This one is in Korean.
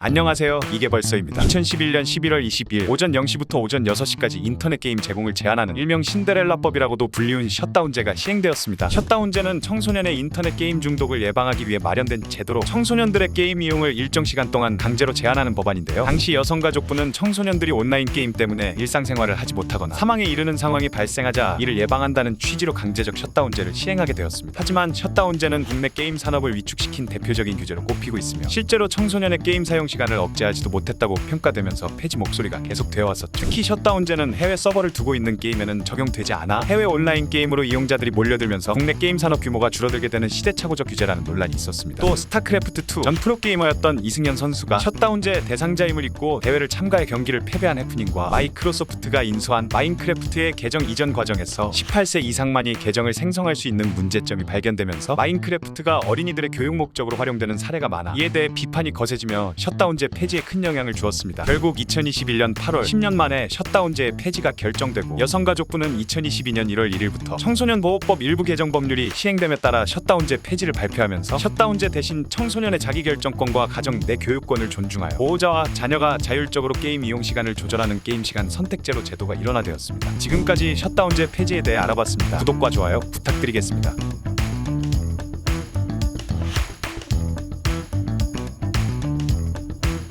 안녕하세요. 이게 벌써입니다. 2011년 11월 20일 오전 0시부터 오전 6시까지 인터넷 게임 제공을 제한하는 일명 신데렐라법이라고도 불리운 셧다운제가 시행되었습니다. 셧다운제는 청소년의 인터넷 게임 중독을 예방하기 위해 마련된 제도로 청소년들의 게임 이용을 일정 시간 동안 강제로 제한하는 법안인데요. 당시 여성가족부는 청소년들이 온라인 게임 때문에 일상생활을 하지 못하거나 사망에 이르는 상황이 발생하자 이를 예방한다는 취지로 강제적 셧다운제를 시행하게 되었습니다. 하지만 셧다운제는 국내 게임 산업을 위축시킨 대표적인 규제로 꼽히고 있으며 실제로 청소년의 게임 사용 시간을 억제하지도 못했다고 평가되면서 폐지 목소리가 계속 되어 왔었죠. 특히 셧다운제는 해외 서버를 두고 있는 게임에는 적용되지 않아 해외 온라인 게임으로 이용자들이 몰려들면서 국내 게임 산업 규모가 줄어들게 되는 시대착오적 규제라는 논란이 있었습니다. 또 스타크래프트 2 전 프로 게이머였던 이승현 선수가 셧다운제 대상자임을 잊고 대회를 참가해 경기를 패배한 해프닝과 마이크로소프트가 인수한 마인크래프트의 계정 이전 과정에서 18세 이상만이 계정을 생성할 수 있는 문제점이 발견되면서 마인크래프트가 어린이들의 교육 목적으로 활용되는 사례가 많아 이에 대해 비판이 거세지며 셧 다운제 폐지에 큰 영향을 주었습니다. 결국 2021년 8월 10년 만에 셧다운제의 폐지가 결정되고 여성가족부는 2022년 1월 1일부터 청소년 보호법 일부 개정 법률이 시행됨에 따라 셧다운제 폐지를 발표하면서 셧다운제 대신 청소년의 자기결정권과 가정 내 교육권을 존중하여 보호자와 자녀가 자율적으로 게임 이용 시간을 조절하는 게임 시간 선택제로 제도가 일원화되었습니다. 지금까지 셧다운제 폐지에 대해 알아봤습니다. 구독과 좋아요 부탁드리겠습니다.